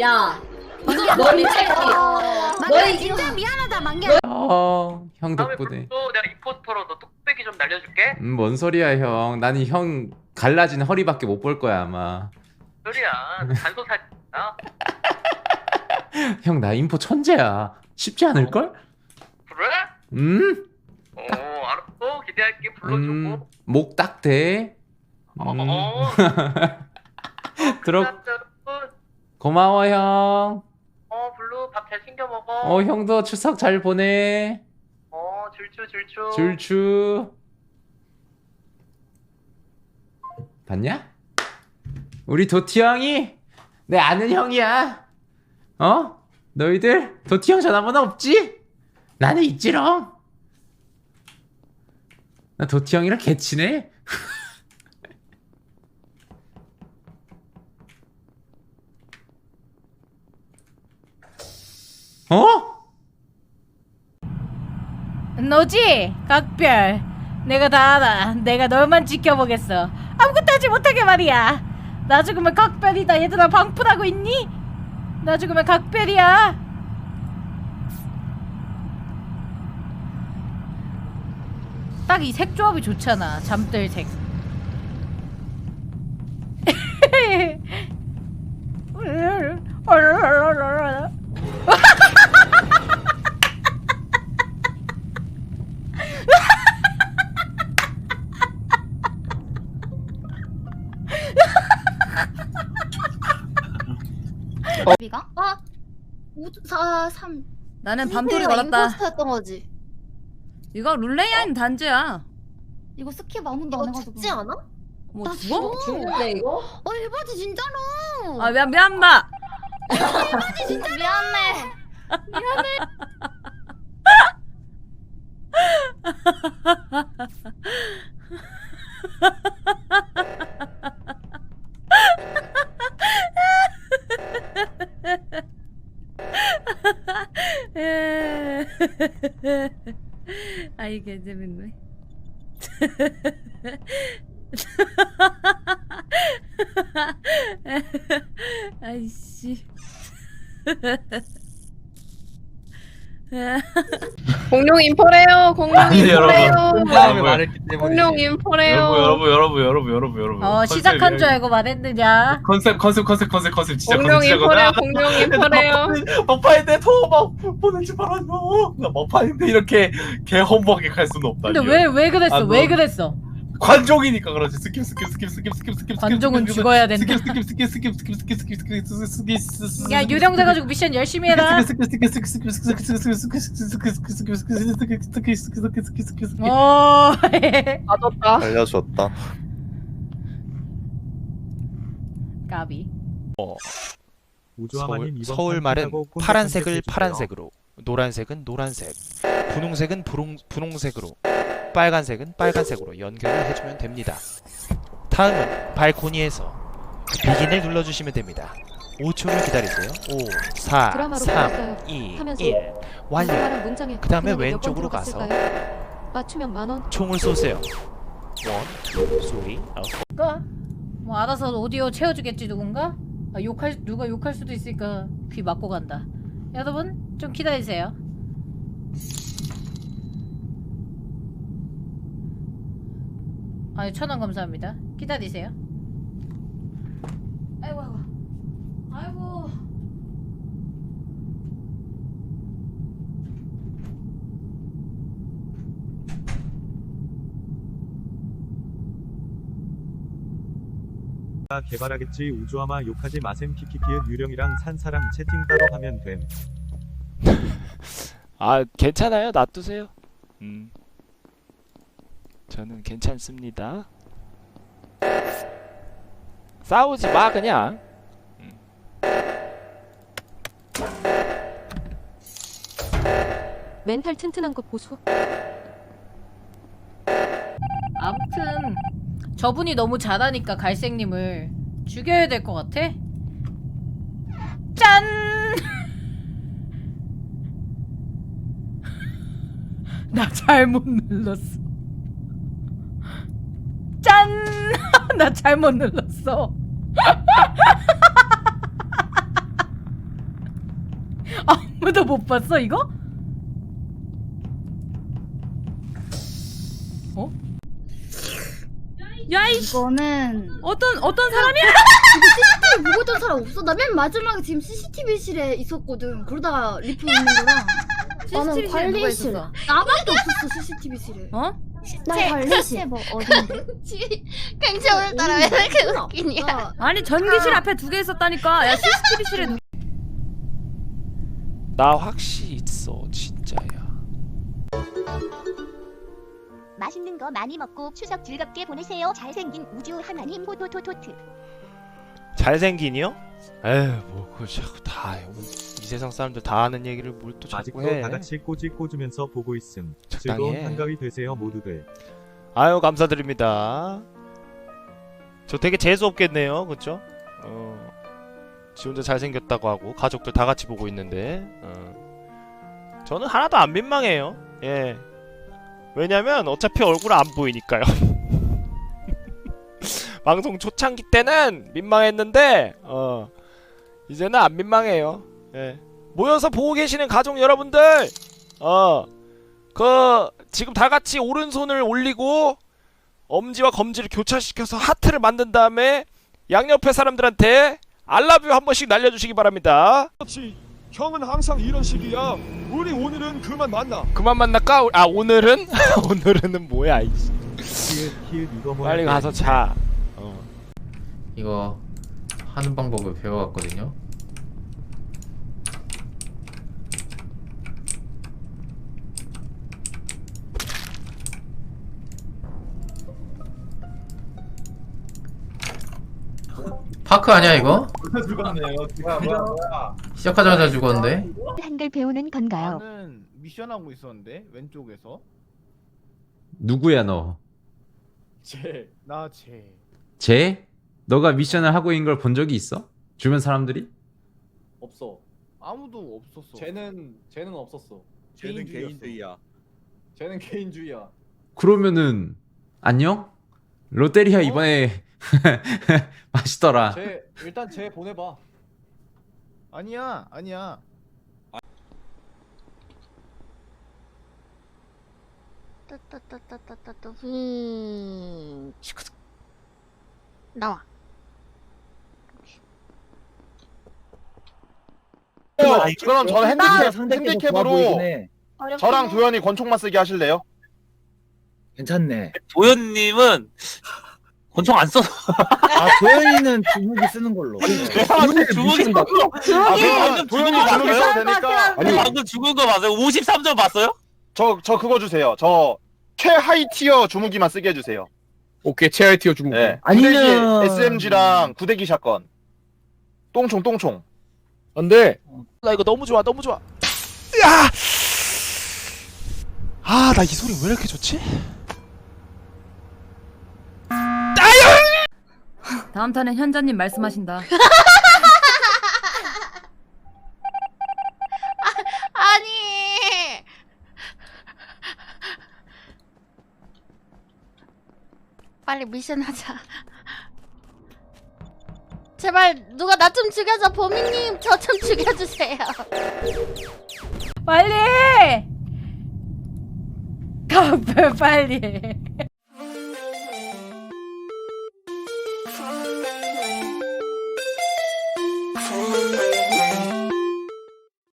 야, 머리 새끼. 만개 진짜 미안하다 만개. 어, 형 다음에 덕분에. 또 내가 임포스터로 너 뚝배기 좀 날려줄게. 음, 뭔 소리야, 형. 나는 형 갈라진 허리밖에 못 볼 거야, 아마. 소리야. 단소 살. 아 형, 나 인포 천재야. 쉽지 않을 걸? 그래? 음? 어 알았어. 기대할게. 불러주고. 음, 목 딱 대. 어. 음, 어. 들어, 여러분. 고마워, 형. 어 블루 밥 잘 챙겨 먹어. 어, 형도 추석 잘 보내. 어 줄추 줄추. 줄추. 봤냐? 우리 도티 형이 내 아는 형이야. 어? 너희들 도티 형 전화번호 없지? 나는 있지롱. 나 도티 형이랑 개치네. 어? 너지? 각별. 내가 다 알아. 내가 널만 지켜보겠어. 아무것도 하지 못하게 말이야. 나 죽으면 각별이다. 얘들아 방풀하고 있니? 나 죽으면 각별이야. 딱 이 색 조합이 좋잖아. 잠들색 비가? 어? 5, 4, 3. 나는 밤토리 걸었다 임포스터였던 거지. 이거 룰레이 아닌 단지야 이거 스킵 아무도 안 해가지고. 죽지 않아? 뭐 나 죽어? 죽어. 죽는데 이거? 어 일바지 진짜로. 아 미안 미안 마 일바지 진짜 미안해. 개 gece binmek. Ay şey. 공룡 인포래요. 공룡 아니, 인포래요. 다음에 말했기 때문에 공룡 인포래요. 여러분 여러분 여러분 여러분 여러분 어 시작한 줄 알고 말했느냐? 컨셉 컨셉 컨셉 컨셉 컨셉 진짜 공룡 컨셉 인포래요. 공룡 인포래요. 머파인데 토막 보내지 말아줘 나 머파인데 이렇게 개 험하게 갈 수는 없다 근데 왜 왜 그랬어? 아, 왜 너- 그랬어? 관종이니까 그러지 스킵 스킵 스킵 스킵 스킵 스킵 스킵 관종은 스킵, 죽어야 스킵, 된다. 스킵 스킵 스킵 스킵 스킵 스킵 스킵 스킵 스킵 스킵 스킵 스킵 야 유령 돼가지고 미션 열심히 해라. 어. 맞았다. 알려줬다. 까비. 서울, 서울 말은 파란색을 파란색으로, 노란색은 노란색, 분홍색은 분홍, 분홍색으로, 빨간색은 빨간색으로 연결을 해주면 됩니다. 다음은 발코니에서 비긴을 눌러주시면 됩니다. 5초를 기다리세요. 5, 4, 드라마로 3, 보았어요. 2, 하면서 1 완료. 그 다음에 왼쪽으로 가서? 맞추면 만 원. 총을 쏘세요. 원, 소리, 어, 까? 뭐 알아서 오디오 채워주겠지 누군가? 아, 욕할 누가 욕할 수도 있으니까 귀 막고 간다. 여러분 좀 기다리세요. 아니 천원 감사합니다. 기다리세요. 아이고 아이고 아이고. 개발하겠지 우주아마 욕하지 마셈 키키키의 유령이랑 산사랑 채팅 따로 하면 됨. 아 괜찮아요 놔두세요 음 저는 괜찮습니다 싸우지 마 그냥 멘탈 튼튼한 거 보소. 아무튼 저분이 너무 잘하니까 갈색님을 죽여야 될 것 같아. 짠! 나 잘못 눌렀어. 짠! 나 잘못 눌렀어. 아무도 못 봤어 이거? 어? 야이 이거는 어떤 어떤 사람이야? CCTV 보고 있던 사람 없어. 나 맨 마지막에 지금 CCTV실에 있었거든. 그러다가 리프 있는 거랑. CCTV 누가 있었어? 나밖에 없었어 CCTV실에. 어? 나 관리실. 뭐 어딘데? 갱체 오늘따라 왜 이렇게 웃기냐? 아니 전기실 앞에 두 개 있었다니까. 야 CCTV 실에 누... 나 확실히 있어 진짜야 맛있는 거 많이 먹고 추석 즐겁게 보내세요. 잘생긴 우주 하나님 호도토토트. 잘생긴이요? 에휴 뭐그 자꾸 다이 세상 사람들 다 아는 얘기를 뭘 또 자꾸 아직도 해 다 같이 꼬지 꽂으면서 보고 있음. 적당히 즐거운 해. 한가위 되세요 모두들. 아유 감사드립니다 저 되게 재수 없겠네요 그쵸? 어, 지 혼자 잘생겼다고 하고 가족들 다 같이 보고 있는데 어. 저는 하나도 안 민망해요 예 왜냐면 어차피 얼굴 안 보이니까요 방송 초창기 때는 민망했는데 어 이제는 안 민망해요 예 모여서 보고 계시는 가족 여러분들 어 그 지금 다 같이 오른손을 올리고 엄지와 검지를 교차시켜서 하트를 만든 다음에 양옆에 사람들한테 알라뷰 한 번씩 날려주시기 바랍니다. 그렇지. 형은 항상 이런 식이야. 우리 오늘은 그만 만나. 그만 만날까? 아 오늘은 오늘은 뭐야? 이씨. 빨리 가서 자. 어. 이거 하는 방법을 배워왔거든요. 파크 아니야 이거? 죽었네요. 시작하자마자 죽었는데. 한글 배우는 건가요? 나는 미션 하고 있었는데 왼쪽에서 누구야 너? 제 나 제. 쟤? 너가 미션을 하고 있는 걸 본 적이 있어? 주변 사람들이? 없어. 아무도 없었어. 쟤는 쟤는 없었어. 쟤는 개인주의야. 쟤는 개인주의야. 그러면은 안녕? 롯데리아 이번에 맛있더라. 쟤 일단 쟤 보내봐. 아니야 아니야. 따따따따따따 음. 치크스. 나와. 그럼 저는 핸디캡, 핸디캡으로 저랑. 도현이 권총만 쓰게 하실래요? 괜찮네. 도현님은 권총 안 써. 아 도현이는 주무기 쓰는 걸로. 주먹이 아, 그럼 방금 도현이 죽은 거 주무기 봤어요? 써도 되니까. 아니, 방금 죽은 거 맞아요? 53점 봤어요? 저, 저 그거 주세요. 저 최하이 티어 주무기만 쓰게 해주세요. 오케이 최하이 티어 주무기. 네. 아니면- 구대기 SMG랑 구대기 샷건. 똥총, 똥총. 안돼. 나 이거 너무 좋아 너무 좋아. 야! 아나 이 소리 왜 이렇게 좋지? 다음 턴엔 현자님 말씀하신다. 아니. 빨리 미션 하자. 제발 누가 나 좀 죽여줘 보미님 저 좀 죽여주세요. 빨리! 카페 빨리.